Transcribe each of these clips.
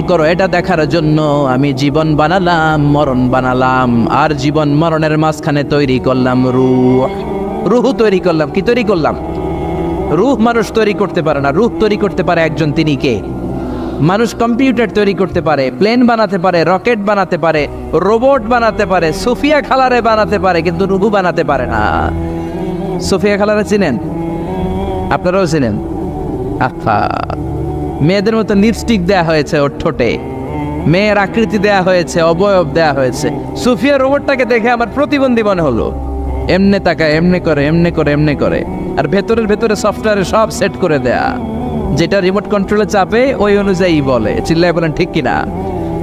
করো, এটা দেখার জন্য আমি জীবন বানালাম, মরণ বানালাম, আর জীবন মরণের মাঝখানে তৈরি করলাম রুহ। রুহ তৈরি করলাম, কি তৈরি করলাম? রুহ মানুষ তৈরি করতে পারে না, রুহ তৈরি করতে পারে একজন তিনি কে? মানুষ কম্পিউটার তৈরি করতে পারে, প্লেন বানাতে পারে, রকেট বানাতে পারে, রোবট বানাতে পারে, সুফিয়া খালারে বানাতে পারে, কিন্তু রুহু বানাতে পারে না। সুফিয়া খালারে চিনেন? আপনারাও চিনেন? আহা। মেয়েদের মতো লিপস্টিক দেয়া হয়েছে ওর ঠোঁটে। মেয়ের আকৃতি দেয়া হয়েছে অবয়ব দেয়া হয়েছে। সুফিয়া রোবটটাকে দেখে আমার প্রতিবন্ধী মনে হলো। এমনে তাকা এমনে করে এমনে করে এমনে করে। আর ভেতরের ভেতরে সফটওয়্যারে সব সেট করে দেয়া। যেটা রিমোট কন্ট্রোলে চাপে ওই অনুযায়ী বলে। চিল্লায় বলেন ঠিক কিনা?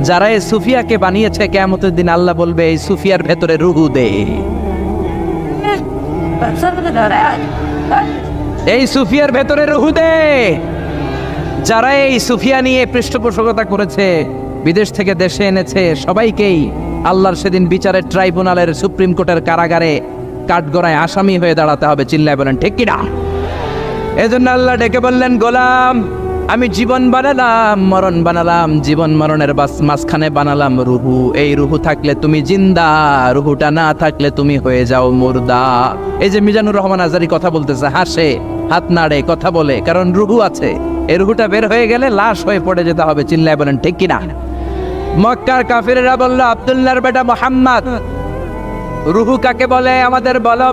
যারা এই সুফিয়াকে বানিয়েছে কেমতের দিন আল্লাহ বলবে এই সুফিয়ার ভেতরে রুহু দে। এই সুফিয়ার ভেতরে রুহু দে। যারা এই সুফিয়া নিয়ে পৃষ্ঠপোষকতা করেছে, বিদেশ থেকে দেশে এনেছে, সবাইকেই আল্লাহর সেদিন বিচারের ট্রাইব্যুনালের সুপ্রিম কোর্টের কারাগারে কাঠগড়ায় আসামি হয়ে দাঁড়াতে হবে, চিল্লায় বলেন, ঠিক কিনা? এজন্য আল্লাহ ডেকে বললেন, গোলাম আমি জীবন বানালাম, মরণ বানালাম, জীবন মরণের মাঝখানে বানালাম রুহু। এই রুহু থাকলে তুমি জিন্দা, রুহুটা না থাকলে তুমি হয়ে যাও মুর্দা। এই যে মিজানুর রহমান আজারি কথা বলতেছে, হাসে, হাত নাড়ে, কথা বলে, কারণ রুহু আছে। এই রুহুটা বের হয়ে গেলে লাশ হয়ে পড়ে যেতে হবে, চিল্লায় বলেন, ঠিক কিনা? মক্কার কাফিরেরা বলল, আব্দুল্লাহর বেটা মোহাম্মদ। রুহু কাকে বলে? আমাদের বলো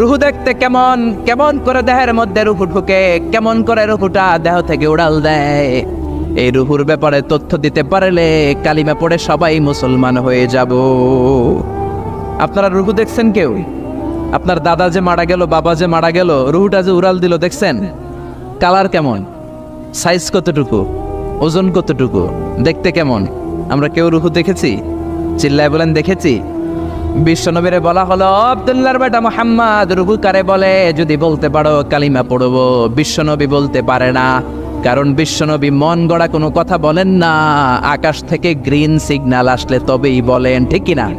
রুহু দেখতে কেমন কেমন করে দেহের মধ্যে রুহু ঢুকে, কেমন করে রুহুটা দেহ থেকে উড়াল দেয়? এই রুহুর ব্যাপারে তথ্য দিতে পারলে কালিমা পড়ে সবাই মুসলমান হয়ে যাব। আপনারা রুহু দেখছেন কেউ? আপনার দাদা যে মারা গেল, বাবা যে মারা গেল, রুহুটা যে উড়াল দিল, দেখছেন? কালার কেমন? সাইজ কতটুকু? ওজন কতটুকু? দেখতে কেমন? আমরা কেউ রুহু দেখেছি? চিল্লায় বলেন, দেখেছি? বিশ্বনবীরে বলা হলো, আবদুল্লাহর বেটা মোহাম্মদ রুকুকারে বলে, যদি বলতে পারো কালিমা পড়ব। বিশ্বনবী বলতে পারে না, কারণ বিশ্বনবী মন গড়া কোনো কথা বলেন না। আকাশ থেকে গ্রিন সিগন্যাল আসলে তবেই বলেন, ঠিক কিনা?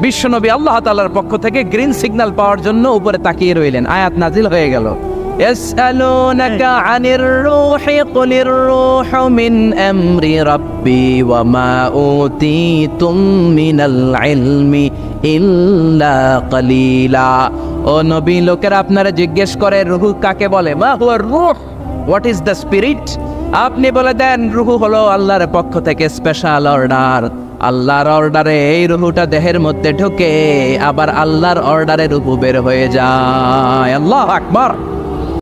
বিশ্বনবী আল্লাহ তালার পক্ষ থেকে গ্রিন সিগন্যাল পাওয়ার জন্য উপরে তাকিয়ে রইলেন। আয়াত নাজিল হয়ে গেল। يسألونك عن الروح قل الروح من أمر ربي وما أوتيتم من العلم إلا قليلا ও নবী লোকেরা আপনারা জিজ্ঞেস করে রুহু কাকে বলে মা হুয়া রুহ হোয়াট ইজ দ্য স্পিরিট আপনি বলে দেন রুহু হলো আল্লাহর পক্ষ থেকে স্পেশাল অর্ডার আল্লাহর অর্ডারে এই রুহুটা দেহের মধ্যে ঢোকে আবার আল্লাহর অর্ডারে রুহু বের হয়ে যায় আল্লাহ আকবার